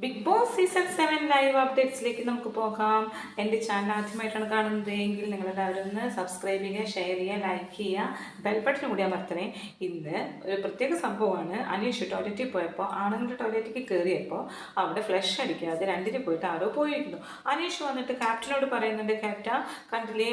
Big boss season seven live അപ്ഡേറ്റ്സിലേക്ക് നമുക്ക് പോകാം. എന്റെ ചാനൽ ആദ്യമായിട്ടാണ് കാണുന്നത് എങ്കിൽ നിങ്ങളെല്ലാവരും ഒന്ന് സബ്സ്ക്രൈബ് ചെയ്യുക ഷെയർ ചെയ്യുക ലൈക്ക് ചെയ്യുക. ബെൽ ബട്ടൺ കൂടി അമർത്തണേ. ഇന്ന് ഒരു പ്രത്യേക സംഭവമാണ്. അനീഷ് ടോയ്ലറ്റിൽ പോയപ്പോൾ ആണുങ്ങളുടെ ടോയ്ലറ്റിൽ കയറിയപ്പോൾ അവിടെ ഫ്ലഷ് അടിക്കാതെ രണ്ടിന് പോയിട്ട് ആരോ പോയിരിക്കുന്നു. അനീഷ് വന്നിട്ട് ക്യാപ്റ്റനോട് പറയുന്നുണ്ട് ക്യാപ്റ്റ കണ്ടില്ലേ?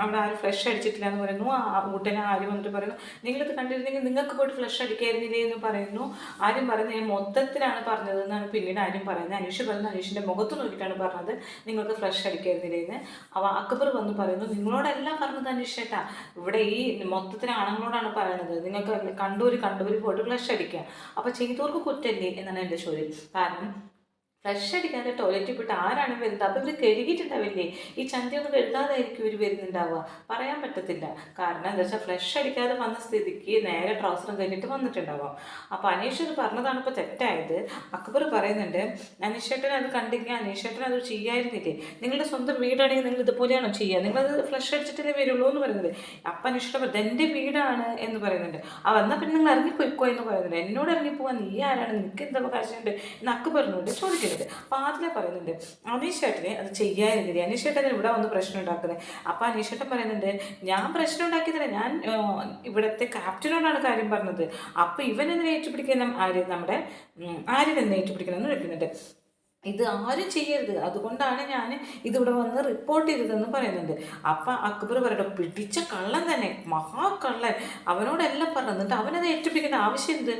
അവിടെ ആരും ഫ്ലഷ് അടിച്ചിട്ടില്ല എന്ന് പറയുന്നു. ആ ഉടനെ ആരും വന്നിട്ട് പറയുന്നു നിങ്ങളിത് കണ്ടിരുന്നെങ്കിൽ നിങ്ങൾക്ക് പോയിട്ട് ഫ്ലഷ് അടിക്കായിരുന്നില്ലേ എന്ന് പറയുന്നു. ആരും പറയുന്നത് മൊത്തത്തിലാണ് പറഞ്ഞത് എന്നാണ് പിന്നീട് ആരും പറയുന്നത്. അനീഷ് പറയുന്നത് അനീഷിന്റെ മുഖത്ത് നോക്കിയിട്ടാണ് പറഞ്ഞത്. നിങ്ങൾക്ക് ഫ്രഷ് അടിക്കായിരുന്നില്ലേന്ന് അവ അക്ബർ വന്ന് പറയുന്നു നിങ്ങളോടല്ല പറഞ്ഞത് അനീഷ് ചേട്ടാ ഇവിടെ ഈ മൊത്തത്തിൽ ആണുങ്ങളോടാണ് പറയുന്നത് നിങ്ങൾക്ക് കണ്ടൂര് കണ്ടൂര് പോയിട്ട് ഫ്ലഷ് അടിക്കുക. അപ്പോൾ ചെയ്തവർക്ക് കുറ്റല്ലേ? എന്നാണ് എന്റെ ചോദ്യം. കാരണം ഫ്ലഷ് അടിക്കാതെ ടോയ്ലറ്റിൽ പോയിട്ട് ആരാണ് വരുന്നത്? അപ്പോൾ ഇവർ കഴുകിയിട്ടുണ്ടാവില്ലേ? ഈ ചന്തി ഒന്നും കഴുകാതായിരിക്കും ഇവർ വരുന്നുണ്ടാവുക. പറയാൻ പറ്റത്തില്ല. കാരണം എന്താ വെച്ചാൽ ഫ്ലഷ് അടിക്കാതെ വന്ന സ്ഥിതിക്ക് നേരെ ട്രൗസറും കഴിഞ്ഞിട്ട് വന്നിട്ടുണ്ടാവാം. അപ്പോൾ അനീഷ് ഇത് പറഞ്ഞതാണ് ഇപ്പോൾ തെറ്റായത്. അക്ബർ പറയുന്നുണ്ട് അനീഷേട്ടൻ അത് കണ്ടെങ്കിൽ അനീഷേട്ടൻ അത് ചെയ്യായിരുന്നില്ലേ? നിങ്ങളുടെ സ്വന്തം വീടാണെങ്കിൽ നിങ്ങൾ ഇതുപോലെയാണോ ചെയ്യുക? നിങ്ങളത് ഫ്ലഷ് അടിച്ചിട്ടേ വരുള്ളൂ എന്ന് പറയുന്നത്. അപ്പം അനീഷ്ട എന്റെ വീടാണ് എന്ന് പറയുന്നുണ്ട്. ആ വന്നാൽ പിന്നെ നിങ്ങൾ ഇറങ്ങിപ്പോയിക്കോ എന്ന് പറയുന്നുണ്ട്. എന്നോട് ഇറങ്ങിപ്പോവാൻ നീ ആരാണ്? നിനക്ക് എന്താ അവകാശമുണ്ട്? എന്ന് അക്ബറിനോട് ചോദിക്കുന്നുണ്ട് അപ്പോൾ ആദില പറയുന്നുണ്ട് അനീഷേട്ടനെ അത് അനീഷ് അനീഷേട്ടൻ ഇവിടെ വന്ന് പ്രശ്നം ഉണ്ടാക്കുന്നത് അപ്പോൾ അനീഷേട്ടൻ പറയുന്നുണ്ട് ഞാൻ പ്രശ്നം ഉണ്ടാക്കിയതല്ല ഞാൻ ഇവിടത്തെ ക്യാപ്റ്റനോടാണ് കാര്യം പറഞ്ഞത്. അപ്പോൾ ഇവൻ എന്തിനെ ഏറ്റുപിടിക്കണം ആര്? നമ്മുടെ ആര്യൻ ഏറ്റുപിടിക്കണം എന്ന് വിളിക്കുന്നുണ്ട് ഇത് ആരും ചെയ്യരുത്. അതുകൊണ്ടാണ് ഞാൻ ഇതിവിടെ വന്ന് റിപ്പോർട്ട് ചെയ്തതെന്ന് പറയുന്നുണ്ട്. അപ്പം അക്ബർ പറയട്ടെ പിടിച്ച കള്ളൻ തന്നെ മഹാകള്ളൻ. അവനോടെല്ലാം പറഞ്ഞു എന്നിട്ട് അവനത് ഏറ്റുപിടിക്കേണ്ട ആവശ്യം എന്ത്?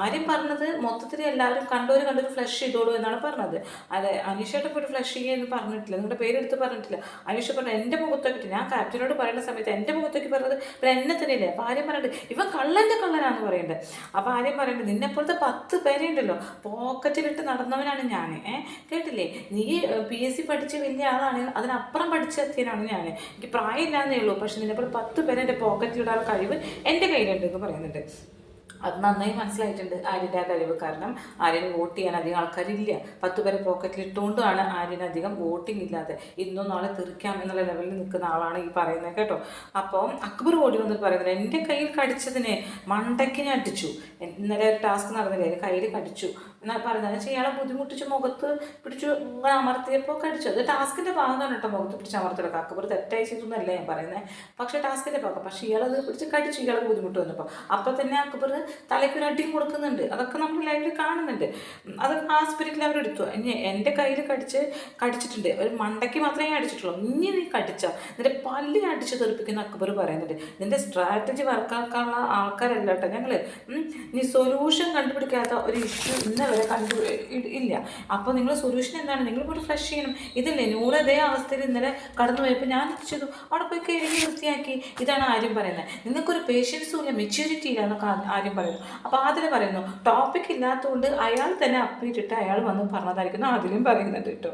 ആരും പറഞ്ഞത് മൊത്തത്തിൽ എല്ലാവരും കണ്ടോര് കണ്ടൊരു ഫ്ലഷ് ചെയ്തോളൂ എന്നാണ് പറഞ്ഞത്. അതെ അനീഷയുടെ പോയിട്ട് ഫ്ലഷ് ചെയ്യുമെന്ന് പറഞ്ഞിട്ടില്ല. നിങ്ങളുടെ പേരെടുത്ത് പറഞ്ഞിട്ടില്ല. അനീഷ പറഞ്ഞു എന്റെ മുഖത്തൊക്കെ ഞാൻ ക്യാപ്റ്റനോട് പറയുന്ന സമയത്ത് എന്റെ മുഖത്തൊക്കെ പറഞ്ഞത് പിന്നെ എന്നെ തന്നെയല്ലേ? അപ്പോൾ ആര്യം പറഞ്ഞിട്ട് ഇവൻ കള്ളന്റെ കള്ളനാന്ന് പറയണ്ടേ. അപ്പോൾ ആര്യം പറയണ്ടേ നിന്നെപ്പോലത്തെ പത്ത് പേരുണ്ടല്ലോ പോക്കറ്റിലിട്ട് നടന്നവനാണ് ഞാൻ കേട്ടില്ലേ? നീ പി എസ് സി പഠിച്ച് വലിയ ആളാണ് അതിനപ്പുറം പഠിച്ചെത്തിയനാണ് ഞാൻ. എനിക്ക് പ്രായമില്ലാന്നേ ഉള്ളൂ പക്ഷെ നിന്നെപ്പോൾ പത്ത് പേരെ എന്റെ പോക്കറ്റിലിടാനുള്ള കഴിവ് എന്റെ കയ്യിലുണ്ട് എന്ന് പറയുന്നുണ്ട്. അത് നന്നായി മനസ്സിലായിട്ടുണ്ട് ആര്യന്റെ ആ കഴിവ്. കാരണം ആര്യന് വോട്ട് ചെയ്യാൻ അധികം ആൾക്കാരില്ല. പത്ത് പേരെ പോക്കറ്റിൽ ഇട്ടുകൊണ്ടാണ് ആര്യന് അധികം വോട്ടിംഗ് ഇല്ലാതെ ഇന്നും നാളെ തീർക്കാം എന്നുള്ള ലെവലിൽ നിൽക്കുന്ന ആളാണ് ഈ പറയുന്നത് കേട്ടോ. അപ്പോൾ അക്ബർ ഓടി വന്നിട്ട് പറയുന്നത് എന്റെ കയ്യിൽ കടിച്ചതിനെ മണ്ടയ്ക്ക് ഞാൻ അടിച്ചു. ഇന്നലെ ഒരു ടാസ്ക് നടന്നില്ല എന്റെ കയ്യിൽ കടിച്ചു. എന്നാൽ പറയുന്നത് വെച്ചാൽ ബുദ്ധിമുട്ടിച്ച് മുഖത്ത് പിടിച്ചു അമർത്തിയപ്പോൾ കടിച്ചു. അത് ടാസ്കിന്റെ ഭാഗമാണ് കേട്ടോ മുഖത്ത് പിടിച്ച് അമർത്തിയെടുക്കുക അക്ബർ തെറ്റായി ചെയ്തൊന്നല്ല ഞാൻ പറയുന്നത് പക്ഷേ ടാസ്കിന്റെ ഭാഗം പക്ഷേ ഇയാളത് പിടിച്ച് കടിച്ചു ഇയാളെ ബുദ്ധിമുട്ട് വന്നപ്പോൾ അപ്പോൾ തന്നെ അക്ബർ തലയ്ക്കൊരു അടിയും കൊടുക്കുന്നുണ്ട്. അതൊക്കെ നമ്മൾ ലൈവിൽ കാണുന്നുണ്ട്. അത് അതൊക്കെ ആ സ്പിരിറ്റിൽ അവർ എടുത്തു. ഇനി എന്റെ കയ്യിൽ കടിച്ച് കടിച്ചിട്ടുണ്ട്. ഒരു മണ്ടയ്ക്ക് മാത്രമേ അടിച്ചിട്ടുള്ളൂ. ഇനി നീ കടിച്ച. നിന്റെ പല്ല് അടിച്ചു തെറിപ്പിക്കുന്ന അക്ബർ പറയുന്നുണ്ട്. നിന്റെ സ്ട്രാറ്റജി വർക്കാക്കാനുള്ള ആൾക്കാരല്ല കേട്ടോ ഞങ്ങൾ നീ സൊല്യൂഷൻ കണ്ടുപിടിക്കാത്ത ഒരു ഇഷ്യൂ ഇന്ന വരെ കണ്ടു ഇല്ല. അപ്പോൾ നിങ്ങൾ സൊല്യൂഷൻ എന്താണ്? നിങ്ങൾ ഇപ്പോൾ ഫ്രഷ് ചെയ്യണം. ഇതല്ലേ? നൂറ് അതേ അവസ്ഥയിൽ ഇന്നലെ കടന്നു പോയപ്പോൾ ഞാൻ ചെയ്തു? അവിടെ പോയി കഴുകി വൃത്തിയാക്കി. ഇതാണ് ആര്യം പറയുന്നത്. നിങ്ങൾക്കൊരു പേഷ്യൻസും ഇല്ല. മെച്യൂരിറ്റി ഇല്ല എന്നൊക്കെ ആര്യം പറയുന്നു. അപ്പോൾ അതിന് പറയുന്നു ടോപ്പിക് ഇല്ലാത്തതുകൊണ്ട് അയാൾ തന്നെ അപ്പീറ്റിട്ട് അയാൾ വന്ന് പറഞ്ഞതായിരിക്കുന്നു. ആദിലും പറയുന്നുണ്ട് കേട്ടോ.